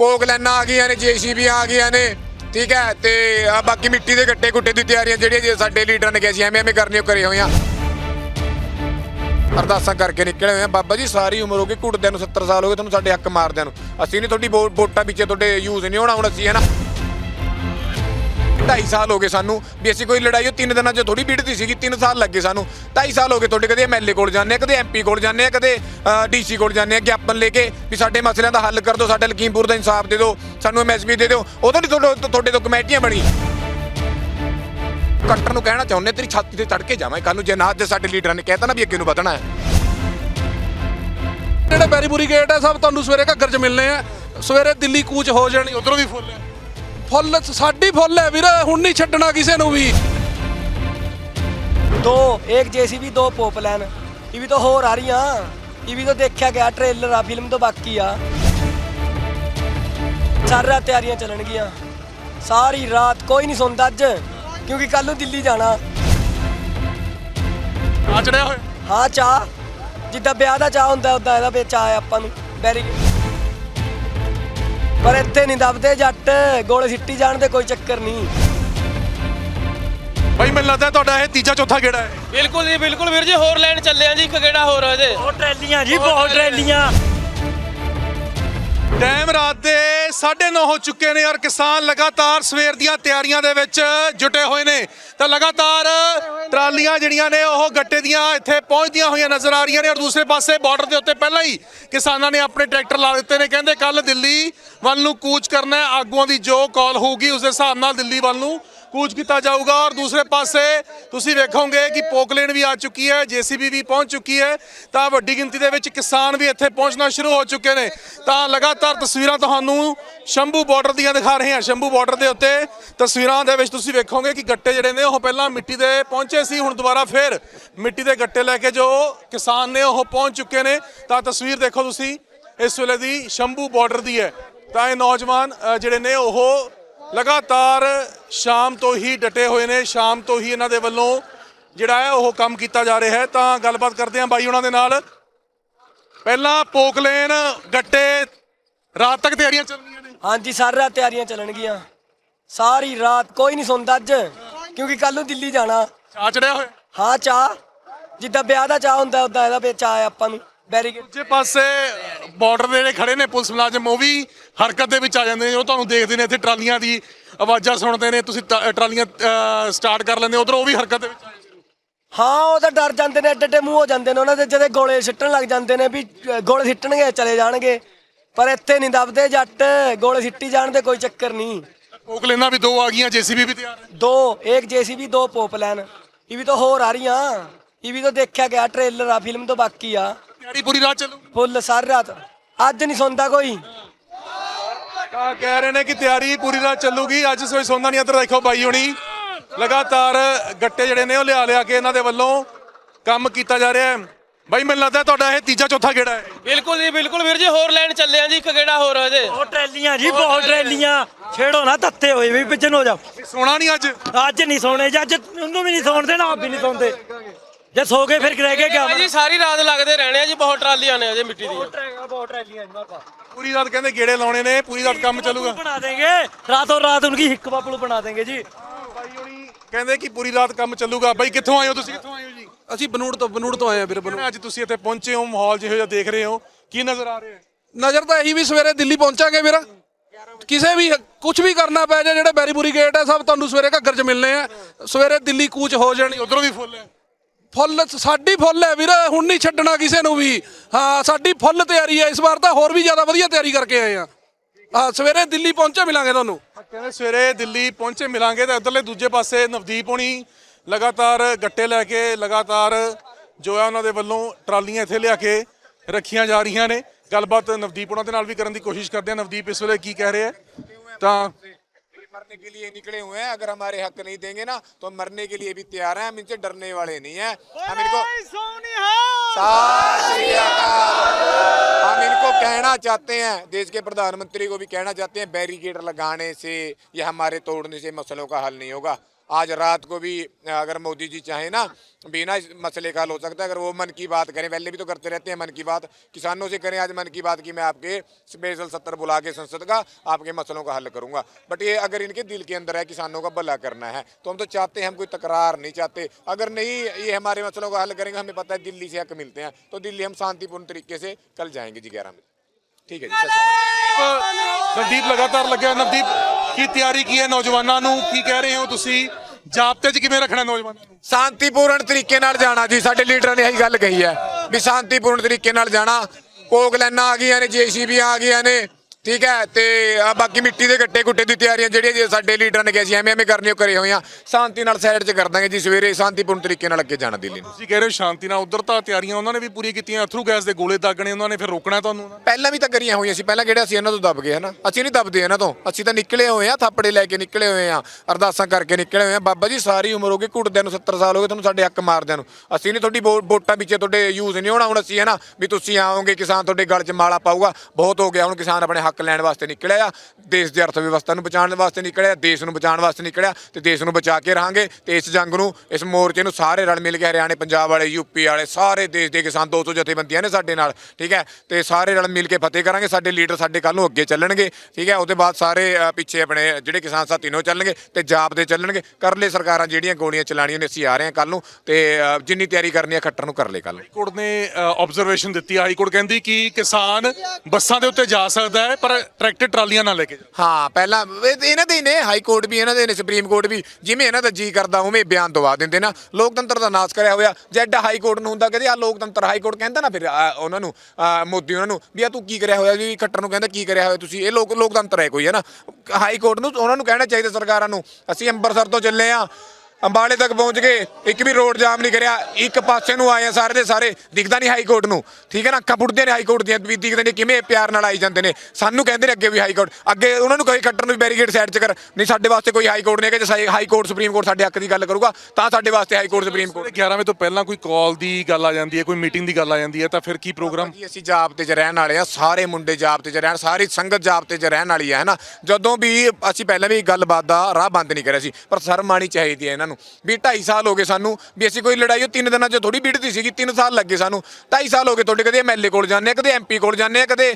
ਪੋਕ ਆ ਗਈਆਂ ਨੇ ਜੀਸੀਬੀ ਆ ਗਈਆਂ ਨੇ। ਠੀਕ ਹੈ, ਤੇ ਆ ਬਾਕੀ ਮਿੱਟੀ ਦੇ ਗੱਟੇ ਗੁੱਟੇ ਦੀ ਤਿਆਰੀਆਂ ਜਿਹੜੀਆਂ ਜੇ ਸਾਡੇ ਲੀਡਰਾਂ ਨੇ ਕਿਹਾ ਸੀ ਐਵੇਂ ਐਵੇਂ ਕਰਨੀਆਂ ਕਰੇ ਹੋਏ ਆ। ਅਰਦਾਸਾਂ ਕਰਕੇ ਨਿਕਲੇ ਹੋਏ ਆ। ਬਾਬਾ ਜੀ, ਸਾਰੀ ਉਮਰ ਹੋ ਗਈ, ਘੁੱਟਦਿਆਂ ਨੂੰ 70 ਸਾਲ ਹੋ ਗਏ, ਤੁਹਾਨੂੰ ਸਾਡੇ ਹੱਕ ਮਾਰਦਿਆਂ ਨੂੰ। ਅਸੀਂ ਨਹੀਂ ਤੁਹਾਡੀ ਵੋਟਾਂ ਪਿੱਛੇ ਤੁਹਾਡੇ ਯੂਜ਼ ਨਹੀਂ ਹੋਣਾ, ਹੁਣ ਅਸੀਂ ਹੈ ਨਾ 2.5 ਸਾਲ ਹੋ ਗਏ ਸਾਨੂੰ, ਵੀ ਅਸੀਂ ਕੋਈ ਲੜਾਈ ਉਹ ਤਿੰਨ ਦਿਨਾਂ 'ਚ ਥੋੜੀ ਵਿੱਢਦੀ ਸੀਗੀ 3 ਸਾਲ ਲੱਗੇ ਸਾਨੂੰ। 2.5 ਸਾਲ ਹੋ ਗਏ ਤੁਹਾਡੇ ਕਦੇ ਐਮਐਲਏ ਕੋਲ ਜਾਂਦੇ ਆ, ਕਦੇ ਐਮਪੀ ਕੋਲ ਜਾਂਦੇ ਆ, ਕਦੇ ਡੀਸੀ ਕੋਲ ਜਾਂਦੇ ਆ, ਗਿਆਪਨ ਲੈ ਕੇ ਵੀ ਸਾਡੇ ਮਸਲਿਆਂ ਦਾ ਹੱਲ ਕਰ ਦਿਓ, ਸਾਡੇ ਲਕੀਮਪੁਰ ਦਾ ਇਨਸਾਫ ਦੇ ਦਿਓ, ਸਾਨੂੰ ਐਮਐਸਪੀ ਦੇ ਦਿਓ। ਉਦੋਂ ਨਹੀਂ ਤੁਹਾਡੇ ਤੁਹਾਡੇ ਤੋਂ ਕਮੇਟੀਆਂ ਬਣੀ ਕੱਟਰ ਨੂੰ ਕਹਿਣਾ ਚਾਹੁੰਦੇ ਤੇਰੀ ਛਾਤੀ ਤੇ ਚੜ ਕੇ ਜਾਵਾਂ ਕੱਲ ਨੂੰ ਜੇ ਨਾ, ਅੱਜ ਸਾਡੇ ਲੀਡਰਾਂ ਨੇ ਕਹਿਤਾ ਨਾ ਵੀ ਅੱਗੇ ਨੂੰ ਵਧਣਾ ਹੈ। ਜਿਹੜੇ ਬੈਰੀਪੁਰੀ ਗੇਟ ਹੈ? ਸਭ ਤੁਹਾਨੂੰ ਸਵੇਰੇ ਘੱਗਰ 'ਚ ਮਿਲਨੇ ਆ। ਸਵੇਰੇ ਦਿੱਲੀ ਕੂਚ ਹੋ ਜਾਣੀ, ਉਧਰੋਂ ਵੀ ਫੁੱਲ ਹੈ। ਫੁੱਲ ਸਾਡੀ ਫੁੱਲ ਹੈ ਵੀਰ ਹੁਣ ਨਹੀਂ ਛੱਡਣਾ ਕਿਸੇ ਨੂੰ ਵੀ दो एक जेसीबी दो पोपलाइन ये भी तो हो आ रही हैं ये भी तो देखा गया ट्रेलर आ फिल्म तो बाकी आ सारी रात तैयारियां चलन गियां सारी रात कोई नहीं सोंदा अज क्योंकि कल ਨੂੰ ਦਿੱਲੀ ਜਾਣਾ ਆ ਚੜਿਆ ਹੋਇਆ ਹਾਂ ਚਾਹ ਜਿੱਦਾਂ ਵਿਆਹ ਦਾ ਚਾਹ ਹੁੰਦਾ ਉਦਾਂ ਇਹਦਾ ਵਿੱਚ ਚਾਹ ਹੈ ਆਪਾਂ ਨੂੰ ਵੈਰੀ ਪਰ ਇੱਥੇ ਨਹੀਂ ਦਬਦੇ ਜੱਟ ਗੋਲੇ ਸਿੱਟੀ ਜਾਣ ਦੇ ਕੋਈ ਚੱਕਰ ਨਹੀਂ। ਬਾਈ ਮੈਨੂੰ ਲੱਗਦਾ ਤੁਹਾਡਾ ਇਹ ਤੀਜਾ ਚੌਥਾ ਗੇੜਾ ਹੈ। ਬਿਲਕੁਲ ਜੀ ਬਿਲਕੁਲ ਵੀਰ ਜੀ ਹੋਰ ਲੈਣ ਚੱਲੇ ਆ ਜੀ ਇੱਕ ਗੇੜਾ ਹੋਰ ਇਹਦੇ। ਬਹੁਤ ਟਰੈਲੀਆਂ ਜੀ ਬਹੁਤ ਟਰੈਲੀਆਂ ਟਾਈਮ ਰਾਤ ਦੇ 9:30 ਹੋ ਚੁੱਕੇ ਨੇ ਔਰ ਕਿਸਾਨ ਲਗਾਤਾਰ ਸਵੇਰ ਦੀਆਂ ਤਿਆਰੀਆਂ ਦੇ ਵਿੱਚ ਜੁਟੇ ਹੋਏ ਨੇ। ਤਾਂ ਲਗਾਤਾਰ ਟਰਾਲੀਆਂ ਜਿਹੜੀਆਂ ਨੇ, ਉਹ ਗੱਟੇ ਦੀਆਂ ਇੱਥੇ ਪਹੁੰਚਦੀਆਂ ਹੋਈਆਂ ਨਜ਼ਰ ਆ ਰਹੀਆਂ ਨੇ ਔਰ ਦੂਸਰੇ ਪਾਸੇ ਬਾਰਡਰ ਦੇ ਉੱਤੇ ਪਹਿਲਾਂ ਹੀ ਕਿਸਾਨਾਂ ਨੇ ਆਪਣੇ ਟਰੈਕਟਰ ਲਾ ਦਿੱਤੇ ਨੇ। ਕਹਿੰਦੇ ਕੱਲ ਦਿੱਲੀ ਵੱਲ ਨੂੰ ਕੂਚ ਕਰਨਾ ਆਗੂਆਂ ਦੀ ਜੋ ਕਾਲ ਹੋਊਗੀ, ਉਸ ਦੇ ਹਿਸਾਬ ਨਾਲ ਦਿੱਲੀ ਵੱਲ ਨੂੰ ਕੂਚ ਕੀਤਾ ਜਾਊਗਾ ਔਰ ਦੂਸਰੇ ਪਾਸੇ ਤੁਸੀਂ ਵੇਖੋਗੇ ਕਿ ਪੋਕਲੇਨ ਵੀ ਆ ਚੁੱਕੀ ਹੈ, ਜੀਸੀਬੀ ਵੀ ਪਹੁੰਚ ਚੁੱਕੀ ਹੈ, ਤਾਂ ਵੱਡੀ ਗਿਣਤੀ ਦੇ ਵਿੱਚ ਕਿਸਾਨ ਵੀ ਇੱਥੇ ਪਹੁੰਚਣਾ ਸ਼ੁਰੂ ਹੋ ਚੁੱਕੇ ਨੇ। ਤਾਂ ਲਗਾਤਾਰ ਤਸਵੀਰਾਂ ਤੁਹਾਨੂੰ ਸ਼ੰਭੂ ਬਾਰਡਰ ਦੀਆਂ ਦਿਖਾ ਰਹੇ ਹਾਂ। ਸ਼ੰਭੂ ਬਾਰਡਰ ਦੇ ਉੱਤੇ ਤਸਵੀਰਾਂ ਦੇ ਵਿੱਚ ਤੁਸੀਂ ਵੇਖੋਗੇ ਕਿ ਗੱਟੇ ਜਿਹੜੇ ਨੇ, ਉਹ ਪਹਿਲਾਂ ਮਿੱਟੀ ਦੇ ਪਹੁੰਚੇ ਸੀ, ਹੁਣ ਦੁਬਾਰਾ ਫਿਰ ਮਿੱਟੀ ਦੇ ਗੱਟੇ ਲੈ ਕੇ ਜੋ ਕਿਸਾਨ ਨੇ ਉਹ ਪਹੁੰਚ ਚੁੱਕੇ ਨੇ। ਤਾਂ ਤਸਵੀਰ ਦੇਖੋ ਤੁਸੀਂ, ਇਸ ਵੇਲੇ ਦੀ ਸ਼ੰਭੂ ਬਾਰਡਰ ਦੀ ਹੈ। ਤਾਂ ਇਹ ਨੌਜਵਾਨ ਜਿਹੜੇ ਨੇ ਉਹ ਲਗਾਤਾਰ ਸ਼ਾਮ ਤੋਂ ਹੀ ਡਟੇ ਹੋਏ ਨੇ ਸ਼ਾਮ ਤੋਂ ਹੀ ਇਹਨਾਂ ਦੇ ਵੱਲੋਂ ਜਿਹੜਾ ਹੈ ਉਹ ਕੰਮ ਕੀਤਾ ਜਾ ਰਿਹਾ ਹੈ। ਤਾਂ ਗੱਲਬਾਤ ਕਰਦੇ ਹਾਂ ਬਾਈ ਉਹਨਾਂ ਦੇ ਨਾਲ। ਪਹਿਲਾਂ ਪੋਕਲੇਨ ਗੱਟੇ ਰਾਤ ਤੱਕ ਤਿਆਰੀਆਂ ਚੱਲਣੀਆਂ ਨੇ? ਹਾਂਜੀ ਸਾਰੀ ਰਾਤ ਤਿਆਰੀਆਂ ਚੱਲਣਗੀਆਂ। ਸਾਰੀ ਰਾਤ ਕੋਈ ਨਹੀਂ ਸੌਂਦਾ ਅੱਜ ਕਿਉਂਕਿ ਕੱਲ ਨੂੰ ਦਿੱਲੀ ਜਾਣਾ। ਚਾਹ ਚੜਿਆ ਹੋਇਆ? ਹਾਂ ਚਾਹ। ਜਿੱਦਾਂ ਵਿਆਹ ਦਾ ਚਾਹ ਹੁੰਦਾ ਉਦਾਂ ਇਹਦਾ ਵਿੱਚ ਚਾਹ ਹੈ ਆਪਾਂ ਨੂੰ। ਵੈਰੀ ਦੂਜੇ ਪਾਸੇ ਬਾਰਡਰ ਦੇ ਜਿਹੜੇ ਖੜੇ ਨੇ ਪੁਲਿਸ ਮੁਲਾਜ਼ਮ ਉਹ ਵੀ ਹਰਕਤ ਦੇ ਵਿੱਚ ਆ ਜਾਂਦੇ ਨੇ ਉਹ ਤੁਹਾਨੂੰ ਦੇਖਦੇ ਨੇ ਇੱਥੇ ਟਰਾਲੀਆਂ ਦੀ ਆਵਾਜ਼ਾਂ ਸੁਣਦੇ ਨੇ ਤੁਸੀਂ ਟ- ਟਰਾਲੀਆਂ ਸਟਾਰਟ ਕਰ ਲੈਂਦੇ ਉਧਰ ਉਹ ਵੀ ਹਰਕਤ ਦੇ ਵਿੱਚ ਆ ਜਾਂਦੇ ਨੇ। ਹਾਂ ਉਹ ਤਾਂ ਡਰ ਜਾਂਦੇ ਨੇ ਐਡੇ ਐਡੇ ਮੂੰਹ ਹੋ ਜਾਂਦੇ ਨੇ ਉਹਨਾਂ ਦੇ ਜਦੇ ਗੋਲੇ ਸਿੱਟਣ ਲੱਗ ਜਾਂਦੇ ਨੇ ਵੀ ਅ, ਗੋਲੇ ਸਿੱਟਣਗੇ ਚਲੇ ਜਾਣਗੇ ਪਰ ਇੱਥੇ ਨਹੀਂ ਦਬਦੇ ਜੱਟ ਗੋਲੇ ਸਿੱਟੀ ਜਾਣ ਦੇ ਕੋਈ ਚੱਕਰ ਨਹੀਂ ਪੋਕਲੇਨਾਂ ਵੀ ਦੋ ਆ ਗਈਆਂ ਜੀਸੀਬੀ ਵੀ ਤਿਆਰ ਹੈ दो एक जेसीबी दो पोपलाइन ये भी तो हो आ रही हैं ये भी तो देखा गया ट्रेलर आ फिल्म तो बाकी आ ਦਿਹਾੜੀ ਪੂਰੀ ਰਾਤ ਚੱਲੂ? ਫੁੱਲ ਸਾਰੀ ਰਾਤ। ਅੱਜ ਨਹੀਂ ਸੌਂਦਾ ਕੋਈ। ਕਾ ਕਹਿ ਰਹੇ ਨੇ ਕਿ ਤਿਆਰੀ ਪੂਰੀ ਰਾਤ ਚੱਲੂਗੀ। ਅੱਜ ਸੋਈ ਸੌਂਦਾ ਨਹੀਂ ਅੰਦਰ ਦੇਖੋ ਬਾਈ ਹੋਣੀ। ਲਗਾਤਾਰ ਗੱਟੇ ਜਿਹੜੇ ਨੇ ਉਹ ਲਿਆ ਲਿਆ ਕੇ ਇਹਨਾਂ ਦੇ ਵੱਲੋਂ ਕੰਮ ਕੀਤਾ ਜਾ ਰਿਹਾ ਬਾਈ ਮੈਨੂੰ ਲੱਗਦਾ ਤੁਹਾਡਾ ਇਹ ਤੀਜਾ ਚੌਥਾ ਗੇੜਾ ਹੈ। ਬਿਲਕੁਲ ਜੀ ਬਿਲਕੁਲ ਵੀਰ ਜੀ ਹੋਰ ਲੈਣ ਚੱਲੇ ਆ ਜੀ ਇੱਕ ਗੇੜਾ ਹੋਰ ਅਜੇ ਉਹ ਟਰੈਲੀਆਂ ਜੀ ਬਹੁਤ ਟਰੈਲੀਆਂ। ਛੇੜੋ ਨਾ ਤੱਤੇ ਹੋਏ ਵੀ ਪਿੱਛੇ ਨੂੰ ਹੋ ਸੋਣਾ ਨਹੀਂ ਅੱਜ? ਅੱਜ ਨਹੀਂ ਸੋਣੇ ਜੀ ਅੱਜ ਉਹਨੂੰ ਵੀ ਨਹੀਂ ਸੌਣ ਦੇਣਾ ਆਪ ਵੀ ਨਹੀਂ ਸੌਂਦੇ। ਜੇ ਸੋ ਗਏ ਫਿਰ ਰਹਿ ਕੇ ਕਿਆ ਜੀ ਸਾਰੀ ਰਾਤ ਲੱਗਦੇ ਰਹਿਣੇ ਆ ਜੀ ਬਹੁਤ ਟਰਾਲੀਆਂ ਨੇ ਅਜੇ ਮਿੱਟੀ ਦੀਆਂ। ਬਹੁਤ ਟਰੈਲੀਆਂ ਜੀ ਬਾਬਾ। ਪੂਰੀ ਰਾਤ ਕਹਿੰਦੇ ਗੇੜੇ ਲਾਉਣੇ ਨੇ ਪੂਰੀ ਰਾਤ ਕੰਮ ਚੱਲੂਗਾ। ਬਣਾ ਦੇਂਗੇ ਰਾਤੋਂ ਰਾਤ ਉਨਕੀ ਹਿੱਕ ਬਾਪਲੂ ਬਣਾ ਦੇਂਗੇ ਜੀ। ਬਾਈ ਹੁਣੀ ਕਹਿੰਦੇ ਕਿ ਪੂਰੀ ਰਾਤ ਕੰਮ ਚੱਲੂਗਾ। ਬਾਈ ਕਿੱਥੋਂ ਆਏ ਹੋ ਤੁਸੀਂ? ਕਿੱਥੋਂ ਆਏ ਹੋ ਜੀ? ਅਸੀਂ ਬਨੂੜ ਤੋਂ ਬਨੂੜ ਤੋਂ ਆਏ ਆ ਵੀਰ ਬਨੂੜ। ਅੱਜ ਤੁਸੀਂ ਇੱਥੇ ਪਹੁੰਚੇ ਹੋ ਮਾਹੌਲ ਜਿਹੋ ਜਿਹਾ ਦੇਖ ਰਹੇ ਹੋ? ਕੀ ਨਜ਼ਰ ਆ ਰਿਹਾ ਹੈ? ਨਜ਼ਰ ਤਾਂ ਇਹੀ ਵੀ ਸਵੇਰੇ ਦਿੱਲੀ ਪਹੁੰਚਾਂਗੇ ਵੀਰ। ਕਿਸੇ ਵੀ ਕੁਝ ਵੀ ਕਰਨਾ ਪੈ ਜਾ ਜਿਹੜੇ ਬੈਰੀਪੁਰੀ ਗੇਟ ਹੈ ਸਭ ਤੁਹਾਨੂੰ ਸਵੇਰੇ ਘੱਗਰ 'ਚ ਮਿਲਨੇ ਆ। ਸਵੇਰੇ ਦਿੱਲੀ ਕੂਚ ਹੋ ਜਾਣੀ। ਉਧਰੋਂ ਵੀ ਫੁੱਲ ਹੈ। ਫੁੱਲ ਸਾਡੀ ਫੁੱਲ ਹੈ ਵੀਰ, ਹੁਣ ਨਹੀਂ ਛੱਡਣਾ ਕਿਸੇ ਨੂੰ ਵੀ। ਹਾਂ, ਸਾਡੀ ਫੁੱਲ ਤਿਆਰੀ ਹੈ, ਇਸ ਵਾਰ ਤਾਂ ਹੋਰ ਵੀ ਜ਼ਿਆਦਾ ਵਧੀਆ ਤਿਆਰੀ ਕਰਕੇ ਆਏ ਆ ਹਾਂ, ਸਵੇਰੇ ਦਿੱਲੀ ਪਹੁੰਚੇ ਮਿਲਾਂਗੇ ਤੁਹਾਨੂੰ। ਕਹਿੰਦੇ ਸਵੇਰੇ ਦਿੱਲੀ ਪਹੁੰਚੇ ਮਿਲਾਂਗੇ ਤਾਂ ਉਧਰਲੇ ਦੂਜੇ ਪਾਸੇ ਨਵਦੀਪ ਹੋਣੀ ਲਗਾਤਾਰ ਗੱਟੇ ਲੈ ਕੇ, ਲਗਾਤਾਰ ਜੋ ਹੈ ਉਹਨਾਂ ਦੇ ਵੱਲੋਂ ਟਰਾਲੀਆਂ ਇੱਥੇ ਲਿਆ ਕੇ ਰੱਖੀਆਂ ਜਾ ਰਹੀਆਂ ਨੇ। ਗੱਲਬਾਤ ਨਵਦੀਪ ਉਹਨਾਂ ਦੇ ਨਾਲ ਵੀ ਕਰਨ ਦੀ ਕੋਸ਼ਿਸ਼ ਕਰਦੇ ਆ ਨਵਦੀਪ, ਇਸ ਵੇਲੇ ਕੀ ਕਹਿ ਰਹੇ ਤਾਂ मरने के लिए निकले हुए हैं। अगर हमारे हक नहीं देंगे ना तो हम मरने के लिए भी तैयार हैं। हम इनसे डरने वाले नहीं है। हम इनको। हम इनको कहना चाहते हैं। देश के प्रधानमंत्री को भी कहना चाहते हैं बैरिकेड लगाने से या हमारे तोड़ने से मसलों का हल नहीं होगा। आज रात को भी अगर मोदी जी चाहें ना, बिना इस मसले का हल हो सकता है। अगर वो मन की बात करें, पहले भी तो करते रहते हैं मन की बात। किसानों से करें आज मन की बात की मैं आपके स्पेशल सत्र बुला के संसद का आपके मसलों का हल करूँगा। बट ये अगर इनके दिल के अंदर है, किसानों का भला करना है तो हम तो चाहते हैं, हम कोई तकरार नहीं चाहते। अगर नहीं, ये हमारे मसलों का हल करेंगे, हमें पता है दिल्ली से हक मिलते हैं तो दिल्ली हम शांतिपूर्ण तरीके से कल जाएँगे। जी, ग्यारह बजे ਠੀਕ ਹੈ ਜੀ ਨਵਦੀਪ ਲਗਾਤਾਰ ਲੱਗਿਆ। ਨਵਦੀਪ ਕੀ ਤਿਆਰੀ ਕੀ ਹੈ ਨੌਜਵਾਨਾਂ ਨੂੰ? ਕੀ ਕਹਿ ਰਹੇ ਹੋ ਤੁਸੀਂ? ਜਾਬਤੇ 'ਚ ਕਿਵੇਂ ਰੱਖਣਾ ਨੌਜਵਾਨਾਂ ਨੂੰ? ਸ਼ਾਂਤੀਪੂਰਨ ਤਰੀਕੇ ਨਾਲ ਜਾਣਾ ਜੀ ਸਾਡੇ ਲੀਡਰਾਂ ਨੇ ਇਹੀ ਗੱਲ ਕਹੀ ਹੈ ਵੀ ਸ਼ਾਂਤੀਪੂਰਨ ਤਰੀਕੇ ਨਾਲ ਜਾਣਾ। ਕੋਗਲੈਨਾਂ ਆ ਗਈਆਂ ਨੇ ਜੀਸੀਬੀਆਂ ਆ ਗਈਆਂ ਨੇ। ਠੀਕ ਹੈ ਤੇ ਆਹ ਬਾਕੀ ਮਿੱਟੀ ਦੇ ਗੱਟੇ ਗੁੱਟੇ ਦੀ ਤਿਆਰੀਆਂ ਜਿਹੜੀਆਂ ਜੀ ਸਾਡੇ ਲੀਡਰਾਂ ਨੇ ਕਿਹਾ ਸੀ ਐਵੇਂ ਐਵੇਂ ਕਰਨੀਓ ਕਰੇ ਹੋਏ ਆ ਸ਼ਾਂਤੀ ਨਾਲ ਸਾਈਡ 'ਚ ਕਰ ਦਾਂਗੇ ਜੀ ਸਵੇਰੇ ਸ਼ਾਂਤੀਪੂਰਨ ਤਰੀਕੇ ਨਾਲ ਅੱਗੇ ਜਾਣਾ ਦਿੱਲੀ ਨੂੰ ਤੁਸੀਂ ਕਹਿ ਰਹੇ ਹੋ ਸ਼ਾਂਤੀ ਨਾਲ ਉਧਰ ਤਾਂ ਤਿਆਰੀਆਂ ਉਹਨਾਂ ਨੇ ਵੀ ਪੂਰੀ ਕੀਤੀਆਂ ਅਥਰੂ ਗੈਸ ਦੇ ਗੋਲੇ ਦਾਗਣੇ ਉਹਨਾਂ ਨੇ ਫਿਰ ਰੋਕਣਾ ਤੁਹਾਨੂੰ ਉਹਨਾਂ ਨੇ। ਪਹਿਲਾਂ ਵੀ ਤਾਂ ਕਰੀਆਂ ਹੋਈਆਂ ਸੀ ਪਹਿਲਾਂ ਕਿਹੜਾ ਸੀ ਇਹਨਾਂ ਤੋਂ ਦੱਬ ਗਏ ਹਨਾ? ਅਸੀਂ ਨਹੀਂ ਦੱਬਦੇ ਇਹਨਾਂ ਤੋਂ ਅਸੀਂ ਤਾਂ ਨਿਕਲੇ ਹੋਏ ਆ ਥਾਪੜੇ ਲੈ ਕੇ ਨਿਕਲੇ ਹੋਏ ਆ ਅਰਦਾਸਾਂ ਕਰਕੇ ਨਿਕਲੇ ਹੋਏ ਆ। ਬਾਬਾ ਜੀ ਸਾਰੀ ਉਮਰ ਹੋ ਗਈ ਘੁੱਟਦਿਆਂ ਨੂੰ 70 ਸਾਲ ਹੋ ਗਏ ਤੁਹਾਨੂੰ ਸਾਡੇ ਹੱਕ ਮਾਰਦਿਆਂ ਨੂੰ। ਅਸੀਂ ਨਹੀਂ ਤੁਹਾਡੀ ਵੋ- ਵੋਟਾਂ ਵਿੱਚ ਤੁਹਾਡੇ ਯੂਜ਼ ਨਹੀਂ ਹੋਣਾ ਹੁਣ ਅਸੀਂ ਹੈ ਨਾ ਵੀ ਤੁਸੀਂ ਆਓਗੇ ਕਿਸਾਨ ਤੁਹਾਡੇ ਗਲ 'ਚ ਮਾਲਾ ਪਾਊਗਾ ਬਹੁਤ ਹੋ ਗਿਆ ਹੁਣ ਕਿਸਾਨ ਆਪਣੇ ਹੱਕ ਲੈਣ ਵਾਸਤੇ ਨਿਕਲਿਆ ਆ, ਦੇਸ਼ ਦੀ ਅਰਥ ਵਿਵਸਥਾ ਨੂੰ ਬਚਾਉਣ ਵਾਸਤੇ ਨਿਕਲਿਆ, ਦੇਸ਼ ਨੂੰ ਬਚਾਉਣ ਵਾਸਤੇ ਨਿਕਲਿਆ ਤੇ ਦੇਸ਼ ਨੂੰ ਬਚਾ ਕੇ ਰਹਾਂਗੇ ਤੇ ਇਸ ਜੰਗ ਨੂੰ, ਇਸ ਮੋਰਚੇ ਨੂੰ ਸਾਰੇ ਰਲ ਮਿਲ ਕੇ ਹਰਿਆਣੇ, ਪੰਜਾਬ ਵਾਲੇ ਯੂਪੀ ਵਾਲੇ, ਸਾਰੇ ਦੇਸ਼ ਦੇ ਕਿਸਾਨ 200 ਜਥੇਬੰਦੀਆਂ ਨੇ ਸਾਡੇ ਨਾਲ, ਠੀਕ ਹੈ? ਤੇ ਸਾਰੇ ਰਲ ਮਿਲ ਕੇ ਫਤਿਹ ਕਰਾਂਗੇ, ਸਾਡੇ ਲੀਡਰ ਸਾਡੇ ਕੱਲ ਨੂੰ ਅੱਗੇ ਚੱਲਣਗੇ, ਠੀਕ ਹੈ? ਉਹਦੇ ਬਾਅਦ ਸਾਰੇ ਪਿੱਛੇ ਆਪਣੇ ਜਿਹੜੇ ਕਿਸਾਨ ਸਾਥੀ ਨੇ ਉਹ ਚੱਲਣਗੇ ਤੇ ਜਾਪ ਦੇ ਚੱਲਣਗੇ। ਕਰ ਲੈ ਸਰਕਾਰਾਂ ਜਿਹੜੀਆਂ ਗੋਲੀਆਂ ਚਲਾਣੀਆਂ ਨੇ, ਅਸੀਂ ਆ ਰਹੇ ਹਾਂ ਕੱਲ ਨੂੰ ਤੇ ਜਿੰਨੀ ਤਿਆਰੀ ਕਰਨੀ ਹੈ ਖੱਟਰ ਨੂੰ ਕਰ ਲੈ ਕੱਲ ਨੂੰ। ਕੋਰਟ ਨੇ ਆਬਜ਼ਰਵੇਸ਼ਨ ਦਿੱਤੀ ਹਾਈ ਕੋਰਟ ਕਹਿੰਦੀ ਕਿ ਕਿਸਾਨ ਬੱਸਾਂ ਦੇ ਉੱਤੇ ਜਾ ਸਕਦਾ ਹੈ ਪਰ ਟਰੈਕਟਰ ਟਰਾਲੀਆਂ ਨਾਲ ਲੈ ਕੇ ਜਾ ਹਾਂ ਪਹਿਲਾਂ ਇਹ- ਇਹਨਾਂ ਦੇ ਹੀ ਨੇ ਹਾਈ ਕੋਰਟ ਵੀ ਇਹਨਾਂ ਦੇ ਨੇ ਸੁਪਰੀਮ ਕੋਰਟ ਵੀ ਜਿਵੇਂ ਇਹਨਾਂ ਦਾ ਜੀ ਕਰਦਾ ਉਵੇਂ ਬਿਆਨ ਦਵਾ ਦਿੰਦੇ ਨਾ। ਲੋਕਤੰਤਰ ਦਾ ਨਾਸ ਕਰਿਆ ਹੋਇਆ ਜੈਡ ਹਾਈ ਕੋਰਟ ਨੂੰ ਹੁੰਦਾ ਕਹਿੰਦੇ ਆ ਲੋਕਤੰਤਰ ਹਾਈ ਕੋਰਟ ਕਹਿੰਦਾ ਨਾ ਫਿਰ ਆ, ਉਹਨਾਂ ਨੂੰ ਆ, ਮੋਦੀ ਉਹਨਾਂ ਨੂੰ ਵੀ ਆ ਤੂੰ ਕੀ ਕਰਿਆ ਹੋਇਆ ਵੀ ਖੱਟਰ ਨੂੰ ਕਹਿੰਦਾ ਕੀ ਕਰਿਆ ਹੋਇਆ ਤੁਸੀਂ? ਇਹ ਲੋਕ ਲੋਕਤੰਤਰ ਹੈ ਕੋਈ ਹੈ ਨਾ? ਹਾਈ ਕੋਰਟ ਨੂੰ ਉਹਨਾਂ ਨੂੰ ਕਹਿਣਾ ਚਾਹੀਦਾ ਸਰਕਾਰਾਂ ਨੂੰ ਅਸੀਂ ਅੰਮ੍ਰਿਤਸਰ ਤੋਂ ਚੱਲੇ ਆ ਅੰਬਾਲੇ ਤੱਕ ਪਹੁੰਚ ਗਏ। ਇੱਕ ਵੀ ਰੋਡ ਜਾਮ ਨਹੀਂ ਕਰਿਆ। ਇੱਕ ਪਾਸੇ ਨੂੰ ਆਏ ਆ ਸਾਰੇ ਦੇ ਸਾਰੇ। ਦਿਖਦਾ ਨਹੀਂ ਹਾਈ ਕੋਰਟ ਨੂੰ। ਠੀਕ ਹੈ ਨਾ? ਅੱਖਾਂ ਫੁੱਟਦੀਆਂ ਨੇ ਹਾਈ ਕੋਰਟ ਦੀਆਂ ਵੀ ਦਿਖਦੇ ਨੇ ਕਿਵੇਂ ਪਿਆਰ ਨਾਲ ਆਈ ਜਾਂਦੇ ਨੇ। ਸਾਨੂੰ ਕਹਿੰਦੇ ਨੇ ਅੱਗੇ ਵੀ ਹਾਈ ਕੋਰਟ ਅੱਗੇ ਉਹਨਾਂ ਨੂੰ ਕਹੇ ਖੱਟਰ ਨੂੰ ਵੀ ਬੈਰੀਕੇਡ ਸਾਈਡ 'ਚ ਕਰ। ਨਹੀਂ ਸਾਡੇ ਵਾਸਤੇ ਕੋਈ ਹਾਈ ਕੋਰਟ ਨਹੀਂ ਹੈਗਾ। ਜੇ ਹਾਈ ਕੋਰਟ ਸੁਪਰੀਮ ਕੋਰਟ ਸਾਡੇ ਹੱਕ ਦੀ ਗੱਲ ਕਰੂਗਾ ਤਾਂ ਸਾਡੇ ਵਾਸਤੇ ਹਾਈ ਕੋਰਟ ਸੁਪਰੀਮ ਕੋਰਟ 11 ਵਜੇ ਤੋਂ ਪਹਿਲਾਂ ਕੋਈ ਕਾਲ ਦੀ ਗੱਲ ਆ ਜਾਂਦੀ ਹੈ ਕੋਈ ਮੀਟਿੰਗ ਦੀ ਗੱਲ ਆ ਜਾਂਦੀ ਹੈ ਤਾਂ ਫਿਰ ਕੀ ਪ੍ਰੋਗਰਾਮ ਜੀ ਅਸੀਂ ਜਾਬਤੇ 'ਚ ਰਹਿਣ ਵਾਲੇ ਆ। ਸਾਰੇ ਮੁੰਡੇ ਜਾਬਤੇ 'ਚ ਰਹਿਣ ਸਾਰੀ ਸੰਗਤ ਜਾਬਤੇ 'ਚ ਰਹਿਣ ਵਾਲੀ ਹੈ ਨਾ? ਜਦੋਂ ਵੀ ਅਸੀਂ ਪਹਿਲਾਂ ਵੀ ਗੱਲਬਾਤ ਦਾ ਰਾਹ ਬੰਦ ਨਹੀਂ ਕਰਿਆ ਸੀ ਪਰ ਸ਼ਰਮ ਆਉਣੀ ਚਾਹੀਦੀ ਹੈ ਇਹਨਾਂ ਨੂੰ ਵੀ 2.5 ਸਾਲ ਹੋ ਗਏ ਸਾਨੂੰ, ਵੀ ਅਸੀਂ ਕੋਈ ਲੜਾਈ ਉਹ ਤਿੰਨ ਦਿਨਾਂ 'ਚ ਥੋੜੀ ਵਿੱਢਦੀ ਸੀਗੀ 3 ਸਾਲ ਲੱਗੇ ਸਾਨੂੰ। 2.5 ਸਾਲ ਹੋ ਗਏ ਤੁਹਾਡੇ ਕਦੇ ਐਮਐਲਏ ਕੋਲ ਜਾਂਦੇ ਆ, ਕਦੇ ਐਮਪੀ ਕੋਲ ਜਾਂਦੇ ਆ, ਕਦੇ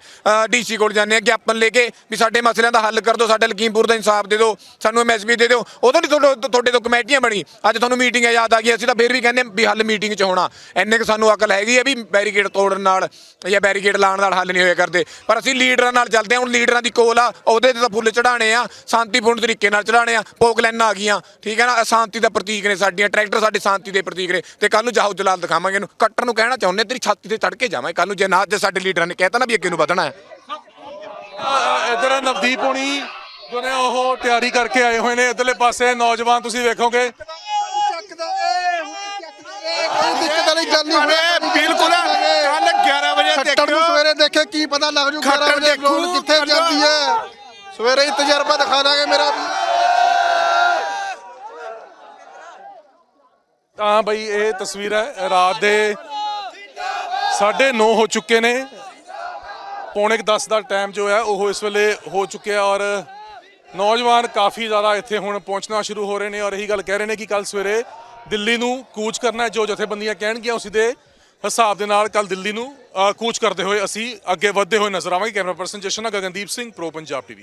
ਡੀਸੀ ਕੋਲ ਜਾਂਦੇ ਆ, ਗਿਆਪਨ ਲੈ ਕੇ ਵੀ ਸਾਡੇ ਮਸਲਿਆਂ ਦਾ ਹੱਲ ਕਰ ਦਿਓ, ਸਾਡੇ ਲਕੀਮਪੁਰ ਦਾ ਇਨਸਾਫ ਦੇ ਦਿਓ, ਸਾਨੂੰ ਐਮਐਸਪੀ ਦੇ ਦਿਓ। ਉਦੋਂ ਨਹੀਂ ਤੁਹਾਡੇ ਤੋਂ ਕਮੇਟੀਆਂ ਬਣੀ। ਅੱਜ ਤੁਹਾਨੂੰ ਮੀਟਿੰਗ ਯਾਦ ਆ ਗਈ ਅਸੀਂ ਤਾਂ ਫਿਰ ਵੀ ਕਹਿੰਦੇ ਹਾਂ ਵੀ ਹੱਲ ਮੀਟਿੰਗ 'ਚ ਹੋਣਾ। ਇੰਨੇ ਕੁ ਸਾਨੂੰ ਅਕਲ ਹੈਗੀ ਆ ਵੀ ਬੈਰੀਕੇਡ ਤੋੜਨ ਨਾਲ ਜਾਂ ਬੈਰੀਕੇਡ ਲਾਉਣ ਨਾਲ ਹੱਲ ਨਹੀਂ ਹੋਇਆ ਕਰਦੇ। ਪਰ ਅਸੀਂ ਲੀਡਰਾਂ ਨਾਲ ਚੱਲਦੇ ਹਾਂ ਹੁਣ ਲੀਡਰਾਂ ਦੀ ਕੋਲ ਆ, ਉਹਦੇ ਤੇ ਤਾਂ ਫੁੱਲ ਚੜਾਣੇ ਆ, ਸ਼ਾਂਤੀਪੂਰਨ ਤਰੀਕੇ ਨਾਲ ਚੜਾਣੇ ਆ ਪੋਕਲੈਨਾਂ ਆ ਗਈਆਂ, ਠੀਕ ਹੈ ਨਾ ਇਹ ਸ਼ਾਂਤੀ ਦਾ ਪ੍ਰਤੀਕ ਨੇ ਸਾਡੀਆਂ ਟਰੈਕਟਰ ਸਾਡੇ ਸ਼ਾਂਤੀ ਦੇ ਪ੍ਰਤੀਕ ਨੇ। ਤੇ ਕੱਲ ਨੂੰ ਜਾਹੋ ਜਲਾਲ ਦਿਖਾਵਾਂਗੇ ਇਹਨੂੰ। ਕੱਟਰ ਨੂੰ ਕਹਿਣਾ ਚਾਹੁੰਦੇ ਤੇਰੀ ਛਾਤੀ ਤੇ ਚੜ ਕੇ ਜਾਵਾਂਗੇ। ਕੱਲ ਨੂੰ ਜੇ ਨਾ ਜੇ ਸਾਡੇ ਲੀਡਰਾਂ ਨੇ ਕਹਿਤਾ ਨਾ ਵੀ ਅੱਗੇ ਨੂੰ ਵਧਣਾ ਹੈ। ਇਧਰ ਨਵਦੀਪ ਹੋਣੀ ਜਿਹਨੇ ਉਹ ਤਿਆਰੀ ਕਰਕੇ ਆਏ ਹੋਏ ਨੇ ਇਧਰਲੇ ਪਾਸੇ। ਨੌਜਵਾਨ ਤੁਸੀਂ ਵੇਖੋਗੇ। ਦਿੱਕਤ ਵਾਲੀ ਗੱਲ ਨਹੀਂ ਹੋਣੀ ਬਿਲਕੁਲ ਕੱਲ 11 ਵਜੇ ਦੇਖੋ ਨੂੰ ਸਵੇਰੇ ਦੇਖੇ ਕੀ ਪਤਾ ਲੱਗ ਜੂ 11 ਖੱਟਰ ਵਜੇ ਕਿੱਥੇ ਜਾਂਦੀ ਹੈ? ਸਵੇਰੇ ਹੀ ਤਜਰਬਾ ਦਿਖਾ ਦਾਂਗੇ ਮੇਰਾ ਤਾਂ ਬਈ ਇਹ ਤਸਵੀਰ ਹੈ, ਰਾਤ ਦੇ 9:30 ਹੋ ਚੁੱਕੇ ਨੇ। ਪੌਣੇ 10 ਦਾ ਟਾਈਮ ਜੋ ਹੈ, ਉਹ ਇਸ ਵੇਲੇ ਹੋ ਚੁੱਕਿਆ ਔਰ ਨੌਜਵਾਨ ਕਾਫੀ ਜ਼ਿਆਦਾ ਇੱਥੇ ਹੁਣ ਪਹੁੰਚਣਾ ਸ਼ੁਰੂ ਹੋ ਰਹੇ ਨੇ ਔਰ ਇਹੀ ਗੱਲ ਕਹਿ ਰਹੇ ਨੇ ਕਿ ਕੱਲ ਸਵੇਰੇ ਦਿੱਲੀ ਨੂੰ ਕੂਚ ਕਰਨਾ ਜੋ ਜਥੇਬੰਦੀਆਂ ਕਹਿਣਗੀਆਂ, ਉਸੇ ਦੇ ਹਿਸਾਬ ਦੇ ਨਾਲ ਕੱਲ ਦਿੱਲੀ ਨੂੰ ਕੂਚ ਕਰਦੇ ਹੋਏ ਅਸੀਂ ਅੱਗੇ ਵਧਦੇ ਹੋਏ ਨਜ਼ਰ ਆਵਾਂਗੇ। Camera person Jashan Gagandeep Singh, pro Punjab TV.